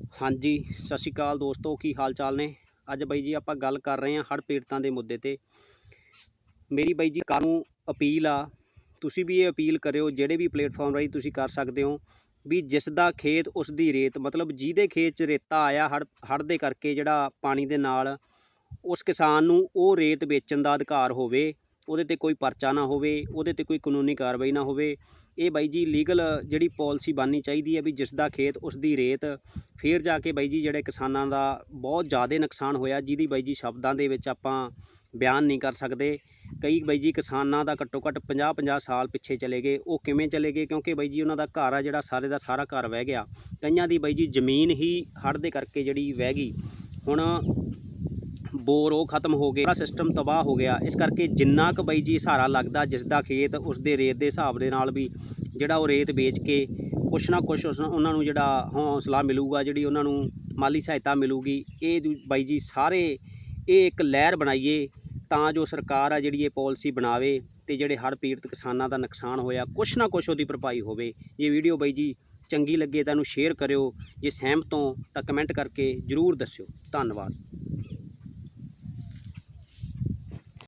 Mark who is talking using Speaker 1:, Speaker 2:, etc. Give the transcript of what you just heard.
Speaker 1: ਹਾਂਜੀ, ਸਤਿ ਸ਼੍ਰੀ ਅਕਾਲ ਦੋਸਤੋ, ਕੀ ਹਾਲ ਚਾਲ ਨੇ? ਅੱਜ ਬਾਈ ਜੀ ਆਪਾਂ ਗੱਲ ਕਰ ਰਹੇ ਹਾਂ ਹੜ੍ਹ ਪੀੜਤਾਂ ਦੇ ਮੁੱਦੇ ਤੇ। ਮੇਰੀ ਬਾਈ ਜੀ ਸਰਕਾਰ ਨੂੰ ਅਪੀਲ ਆ, ਤੁਸੀਂ ਵੀ ਇਹ ਅਪੀਲ ਕਰਿਓ, ਜਿਹੜੇ ਵੀ ਪਲੇਟਫਾਰਮ ਰਾਹੀਂ ਤੁਸੀਂ ਕਰ ਸਕਦੇ ਹੋ, ਵੀ ਜਿਸ ਦਾ ਖੇਤ ਉਸ ਦੀ ਰੇਤ, ਮਤਲਬ ਜਿਹਦੇ ਖੇਤ 'ਚ ਰੇਤਾ ਆਇਆ ਹੜ੍ਹ ਹੜ੍ਹ ਦੇ ਕਰਕੇ ਜਿਹੜਾ ਪਾਣੀ ਦੇ ਨਾਲ, ਉਸ ਕਿਸਾਨ ਨੂੰ ਉਹ ਰੇਤ ਵੇਚਣ ਦਾ ਅਧਿਕਾਰ ਹੋਵੇ ਉਹਦੇ ਤੇ ਕੋਈ ਪਰਚਾ ਨਾ ਹੋਵੇ, ਉਹਦੇ ਤੇ ਕੋਈ ਕਾਨੂੰਨੀ ਕਾਰਵਾਈ ਨਾ ਹੋਵੇ, ਇਹ ਬਾਈ ਜੀ ਲੀਗਲ ਜਿਹੜੀ ਪਾਲਿਸੀ ਬਣਨੀ ਚਾਹੀਦੀ ਹੈ ਵੀ ਜਿਸ ਦਾ ਖੇਤ ਉਸ ਦੀ ਰੇਤ, ਫੇਰ ਜਾ ਕੇ ਬਾਈ ਜੀ ਜਿਹੜੇ ਕਿਸਾਨਾਂ ਦਾ ਬਹੁਤ ਜ਼ਿਆਦਾ ਨੁਕਸਾਨ ਹੋਇਆ, ਜਿਹਦੀ ਬਾਈ ਜੀ ਸ਼ਬਦਾਂ ਦੇ ਵਿੱਚ ਆਪਾਂ ਬਿਆਨ ਨਹੀਂ ਕਰ ਸਕਦੇ। ਕਈ ਬਾਈ ਜੀ ਕਿਸਾਨਾਂ ਦਾ ਘੱਟੋ ਘੱਟ 50 50 ਸਾਲ ਪਿੱਛੇ ਚਲੇ ਗਏ, ਉਹ ਕਿਵੇਂ ਚਲੇ ਗਏ? ਕਿਉਂਕਿ ਬਾਈ ਜੀ ਉਹਨਾਂ ਦਾ ਘਰ ਆ ਜਿਹੜਾ ਸਾਰੇ ਦਾ ਸਾਰਾ ਘਰ ਵਹਿ ਗਿਆ। ਕਈਆਂ ਦੀ ਬਾਈ ਜੀ ਜ਼ਮੀਨ ਹੀ ਹੜ੍ਹ ਦੇ ਕਰਕੇ ਜਿਹੜੀ ਵਹਿ ਗਈ। ਹੁਣ ਬੋਰ ਉਹ ਖਤਮ ਹੋ ਗਏ, ਸਾਰਾ ਸਿਸਟਮ ਤਬਾਹ ਹੋ ਗਿਆ। ਇਸ ਕਰਕੇ ਜਿੰਨਾ ਕੁ ਬਾਈ ਜੀ ਸਹਾਰਾ ਲੱਗਦਾ, ਜਿਸ ਦਾ ਖੇਤ ਉਸ ਦੇ ਰੇਤ ਦੇ ਹਿਸਾਬ ਦੇ ਨਾਲ ਵੀ ਜਿਹੜਾ ਉਹ ਰੇਤ ਵੇਚ ਕੇ ਕੁਛ ਨਾ ਕੁਛ ਉਸ ਉਹਨਾਂ ਨੂੰ ਜਿਹੜਾ ਹੌਸਲਾ ਮਿਲੂਗਾ, ਜਿਹੜੀ ਉਹਨਾਂ ਨੂੰ ਮਾਲੀ ਸਹਾਇਤਾ ਮਿਲੂਗੀ, ਇਹ ਦੂ- ਬਾਈ ਜੀ ਸਾਰੇ ਇਹ ਇੱਕ ਲਹਿਰ ਬਣਾਈਏ ਤਾਂ ਜੋ ਸਰਕਾਰ ਆ ਜਿਹੜੀ ਇਹ ਪਾਲਿਸੀ ਬਣਾਵੇ ਤੇ ਜਿਹੜੇ ਹੜ੍ਹ ਪੀੜਤ ਕਿਸਾਨਾਂ ਦਾ ਨੁਕਸਾਨ ਹੋਇਆ, ਕੁਛ ਨਾ ਕੁਛ ਉਹਦੀ ਭਰਪਾਈ ਹੋਵੇ। ਇਹ ਵੀਡੀਓ ਬਾਈ ਜੀ ਚੰਗੀ ਲੱਗੇ ਤਾਂ ਇਹਨੂੰ ਸ਼ੇਅਰ ਕਰਿਓ, ਜੇ ਸਹਿਮਤ ਹੋ ਤਾਂ ਕਮੈਂਟ ਕਰਕੇ ਜਰੂਰ ਦੱਸਿਓ। ਧੰਨਵਾਦ।